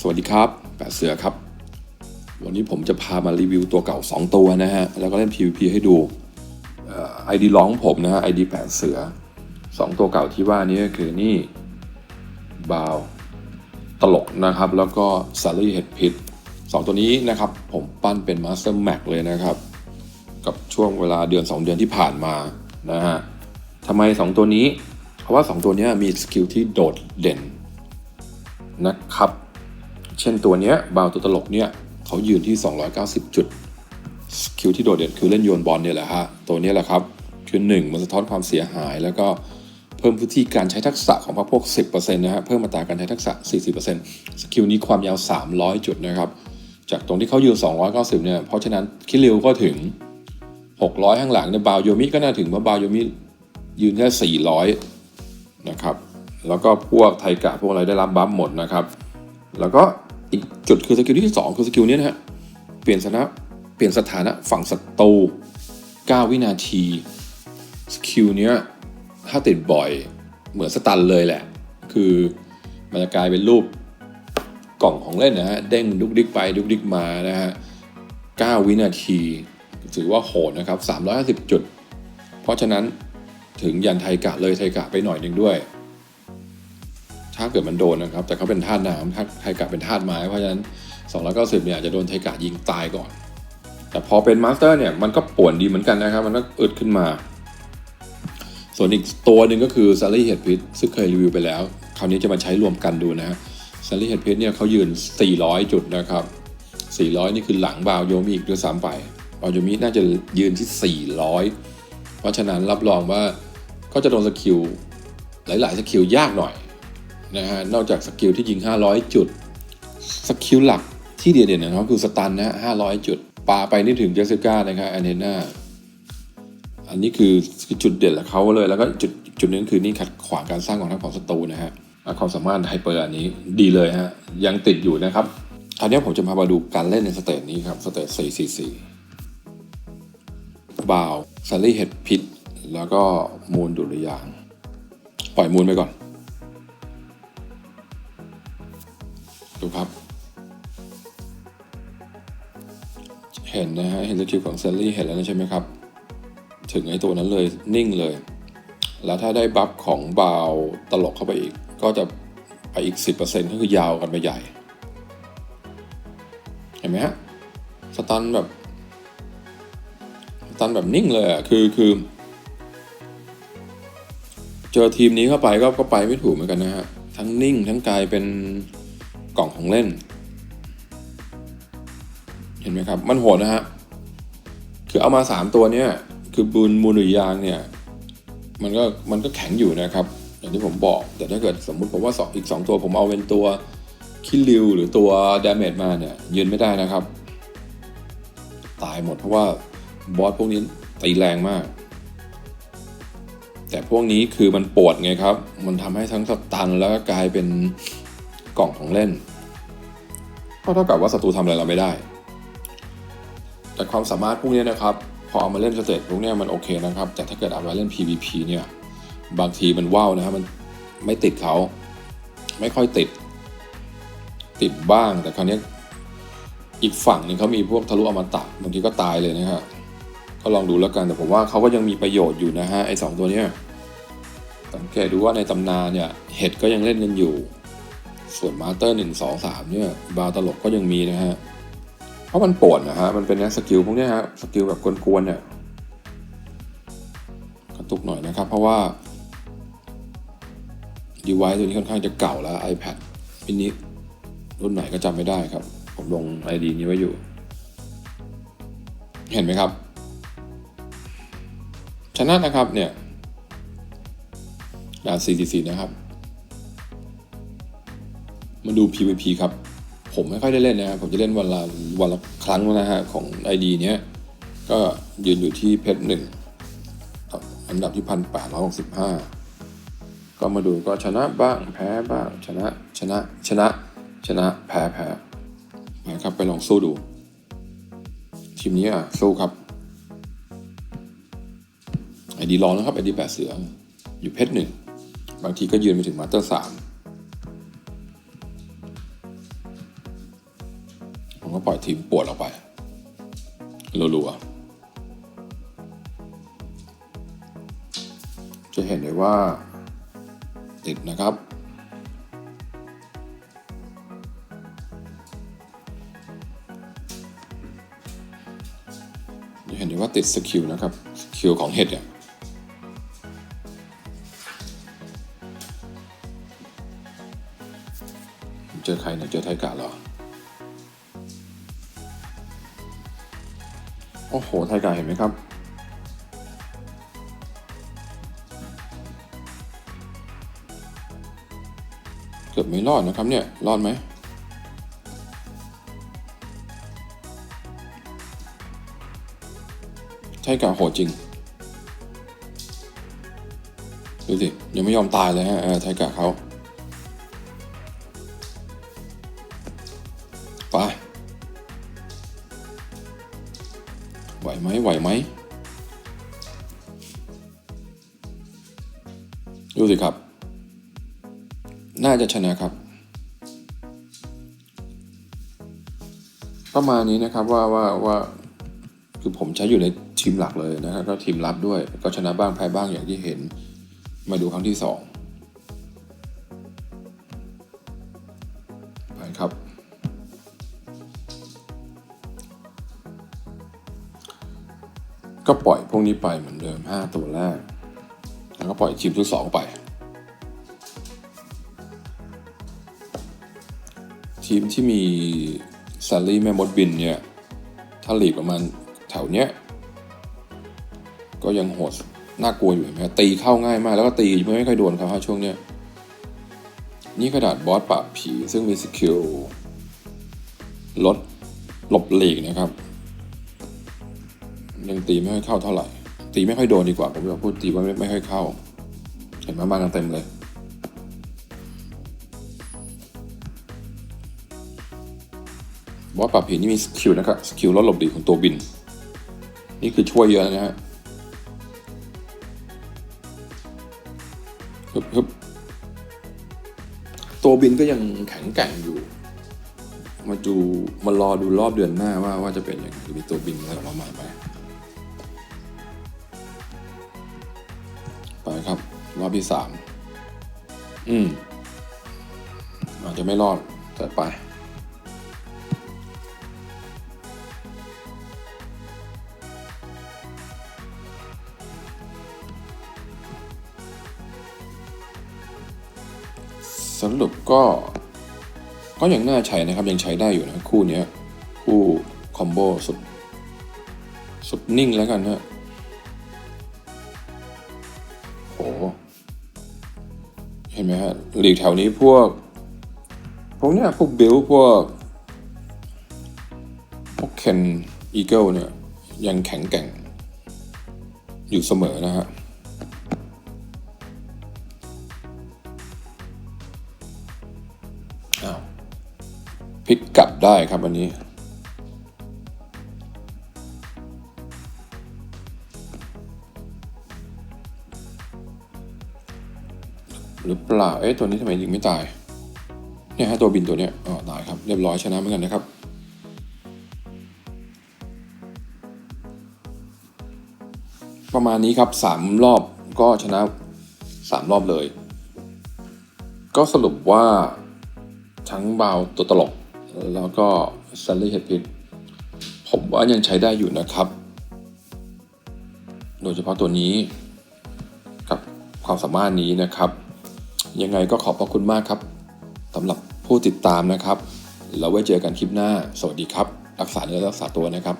สวัสดีครับแปดเสือครับ วันนี้ผมจะพามารีวิวตัวเก่า 2 ตัวนะฮะ แล้วก็เล่น PVP ให้ดูไอดีร้องผมนะฮะไอดีแปดเสือ 2 ตัวเก่าที่ว่านี้ก็คือนี่บาวตลกนะครับ แล้วก็ซารีเฮดพิทสองตัวนี้นะครับ ผมปั้นเป็นมาสเตอร์แม็กเลยนะครับ กับช่วงเวลาเดือน 2 เดือนที่ผ่านมานะฮะทำไม 2 ตัวนี้ เพราะว่า 2 ตัวนี้มีสกิลที่โดดเด่นนะครับ เช่นตัวเนี้ยบาวตัวตลกเนี่ยเขายืนที่ 290 จุดสกิลที่โดดเด่นคือเล่นโยนบอลเนี่ยแหละฮะ ตัวนี้แหละครับ คือ 1 มันสะท้อนความเสียหาย แล้วก็เพิ่มพื้นที่การใช้ทักษะของพวกพวก 10%นะฮะ เพิ่มอัตราการใช้ทักษะ 40%สกิลนี้ความยาว 300 จุดนะครับ จากตรงที่เขายืน 290 เนี่ย เพราะฉะนั้นคิริวก็ถึง 600 ข้างหลังเนี่ยบาวโยมิก็น่าถึงเพราะบาวโยมิยืนแค่ 400 นะครับ แล้วก็พวกไทกะพวกอะไรได้รับบัฟหมดนะครับ แล้วก็ อีกจุดคือสกิลที่ 2 คือสกิลนี้นะฮะ เปลี่ยนสถานะเปลี่ยนสถานะฝั่งศัตรู9 วินาที สกิลเนี้ยถ้าติดบ่อยเหมือนสตันเลยแหละ คือมันจะกลายเป็นรูปกล่องของเล่นนะฮะ เด้งดุกดิกไปดุกดิกมานะฮะ 9 วินาที ถือว่าโหดนะครับ 350 จุด เพราะฉะนั้นถึงยันไทกะเลยไทกะไปหน่อยหนึ่งด้วย เกิดมันโดนนะครับ แต่เขาเป็นธาตุน้ำถ้าไทกะเป็นธาตุไม้ เพราะฉะนั้น 290เนี่ยอาจจะโดนไทกะยิงตายก่อน แต่พอเป็นมาสเตอร์เนี่ยมันก็ป่วนดีเหมือนกันนะครับ มันก็อึดขึ้นมา ส่วนอีกตัวหนึ่งก็คือซารีเฮดพิทซึ่งเคยรีวิวไปแล้ว คราวนี้จะมาใช้รวมกันดูนะฮะซารีเฮดพิทเนี่ยเขายืน 400 จุดนะครับ 400 นี่คือหลังบาวโยมิอีกด้วยซ้ำไปบาวโยมิน่าจะยืนที่ 400 เพราะฉะนั้นรับรองว่าก็จะโดนสกิลหลาย ๆ สกิลยากหน่อย นะฮะนอกจากสกิลที่ยิง 500 จุด สกิลหลักที่เด่นๆนะครับคือสตันนะฮะ500จุดปาไปนี่ถึงเจสสิก้านะครับแอนเทนาอันนี้คือจุดเด่นของเขาเลย แล้วก็จุดจุดนึงคือนี่ขัดขวางการสร้างของทัพของศัตรูนะฮะความสามารถไฮเปอร์อันนี้ดีเลยฮะยังติดอยู่นะครับคราวนี้ผมจะพามาดูการเล่นในสเตจนี้ครับสเตจ444บาวซารีเฮดพิทแล้วก็มูลดุริยาง ปล่อยมูลไปก่อน ดูครับ เห็นนะฮะเห็นสกิลของเซลลี่เห็นแล้วนะใช่ไหมครับ ถึงไอ้ตัวนั้นเลยนิ่งเลย แล้วถ้าได้บัฟของบาวตลกเข้าไปอีก ก็จะไปอีก 10%ก็คือยาวกันไปใหญ่ เห็นไหมฮะสตันแบบสตันแบบนิ่งเลยอะคือคือเจอทีมนี้เข้าไปก็ก็ไปไม่ถูกเหมือนกันนะฮะ ทั้งนิ่งทั้งกลายเป็น กล่องของเล่น เห็นไหมครับ มันโหดนะฮะ คือเอามา 3 ตัวเนี่ย คือบุญมูลหรือยางเนี่ย มันก็มันก็แข็งอยู่นะครับ อย่างที่ผมบอก แต่ถ้าเกิดสมมุติผมว่าสองอีก 2 ตัวผมเอาเป็นตัวคิริวหรือตัวดาเมจมาเนี่ย ยืนไม่ได้นะครับ ตายหมดเพราะว่าบอสพวกนี้ตีแรงมาก แต่พวกนี้คือมันปวดไงครับ มันทำให้ทั้งสตันแล้วก็กลายเป็น กล่องของเล่น ก็เท่ากับว่าศัตรูทำอะไรเราไม่ได้ แต่ความสามารถพวกนี้นะครับ พอเอามาเล่นสเตจพวกนี้มันโอเคนะครับ แต่ถ้าเกิดเอามาเล่น PVP เนี่ย บางทีมันว้าวนะครับมันไม่ติดเขา ไม่ค่อยติด ติดบ้าง แต่คราวนี้อีกฝั่งหนึ่งเขามีพวกทะลุอมตะบางทีก็ตายเลยนะครับก็ลองดูแล้วกัน แต่ผมว่าเขาก็ยังมีประโยชน์อยู่นะฮะไอ้สองตัวเนี้ยสังเกตดูว่าในตำนานเนี่ยเห็ดก็ยังเล่นกันอยู่ ส่วนมาสเตอร์หนึ่งสองสามเนี่ยบาวตลกก็ยังมีนะฮะ เพราะมันปวดนะฮะ มันเป็นสกิลพวกนี้ฮะสกิลแบบกวนๆเนี่ยกระตุกหน่อยนะครับ เพราะว่าดีไวซ์ตัวนี้ค่อนข้างจะเก่าแล้ว iPad mini รุ่นไหนก็จำไม่ได้ครับ ผมลง ID นี้ไว้อยู่ เห็นไหมครับชนะนะครับเนี่ยด่าน44นะครับ มาดู PVP ครับ ผมไม่ค่อยได้เล่นนะครับผมจะเล่นวันละวันละครั้งนะฮะของ ID เนี้ย ก็ยืนอยู่ที่เพชรหนึ่งอันดับที่พันแปดร้อยหกสิบห้าก็มาดูก็ชนะบ้างแพ้บ้างชนะชนะชนะชนะแพ้แพ้นะครับไปลองสู้ดู ทีมนี้อะสู้ครับไอดีรองนะครับไอดีแปดเสืออยู่เพชรหนึ่งบางทีก็ยืนไปถึงมาสเตอร์สาม ทีมปวดออกไปรัวๆจะเห็นได้ว่าติดนะครับ จะเห็นได้ว่าติดสกิลนะครับสกิลของเห็ดเนี่ยเจอใครเนี่ยเจอไทกะเหรอ อ้โห ไทยกะเห็นไหมครับ เกือบไม่รอดนะครับเนี่ย รอดไหมไทกะโหดจริง ดูสิ ยังไม่ยอมตายเลยฮะเออไทกะเขาไป ไหมไหวไหมดูสิครับ น่าจะชนะครับ ประมาณนี้นะครับว่าว่าว่าคือผมใช้อยู่ในทีมหลักเลยนะครับก็ทีมรับด้วย ก็ชนะบ้างแพ้บ้างอย่างที่เห็น มาดูครั้งที่สอง ก็ปล่อยพวกนี้ไปเหมือนเดิม 5 ตัวแรก แล้วก็ปล่อยทีมที่สองไป ทีมที่มีซารี่แม่มดบินเนี่ย ถ้าหลีกประมาณแถวเนี้ย ก็ยังโหดน่ากลัวอยู่เห็นไหมตีเข้าง่ายมากแล้วก็ตีไม่ค่อยโดนเขาฮะช่วงเนี้ยนี่กระดาษบอสปราบผีซึ่งมีสกิลลดหลบหลีกนะครับ ยังตีไม่ค่อยเข้าเท่าไหร่ ตีไม่ค่อยโดนดีกว่าผมจะพูดตีว่าไม่ไม่ค่อยเข้า เห็นไหมากันเต็มเลยบอสปรับผีนี่มีสกิลนะครับสกิลลดหลบหลีของตัวบิน นี่คือช่วยเยอะนะฮะฮึบฮึบตัวบินก็ยังแข็งแกร่งอยู่ มาดูมารอดูรอบเดือนหน้าว่าว่าจะเป็นยังไงมีตัวบินอะไรออกมาใหม่ไหม รอบที่สามอืมอาจจะไม่รอดแต่ไป สรุปก็ ก็ยังน่าใช้นะครับ ยังใช้ได้อยู่นะ คู่นี้คู่คอมโบสุด สุดนิ่งแล้วกันนะ นไหมฮะหลีกแถวนี้พวก พวกเนี้ยพวกบิลพวก พวกเคนอีเกิลเนี่ยยังแข็งแกร่ง อยู่เสมอนะฮะอ้าวพลิกกลับได้ครับอันนี้ หรือเปล่า เอ๊ะตัวนี้ทำไมยิงไม่ตาย เนี่ยฮะตัวบินตัวเนี้ยอ๋อตายครับเรียบร้อยชนะเหมือนกันนะครับ ประมาณนี้ครับสามรอบก็ชนะสามรอบเลย ก็สรุปว่าทั้งบาวตัวตลก แล้วก็ซันลี่เฮดพิทผมว่ายังใช้ได้อยู่นะครับ โดยเฉพาะตัวนี้กับความสามารถนี้นะครับ ยังไงก็ขอบพระคุณมากครับสำหรับผู้ติดตามนะครับ เราไว้เจอกันคลิปหน้า สวัสดีครับ รักษาเนื้อรักษาตัวนะครับ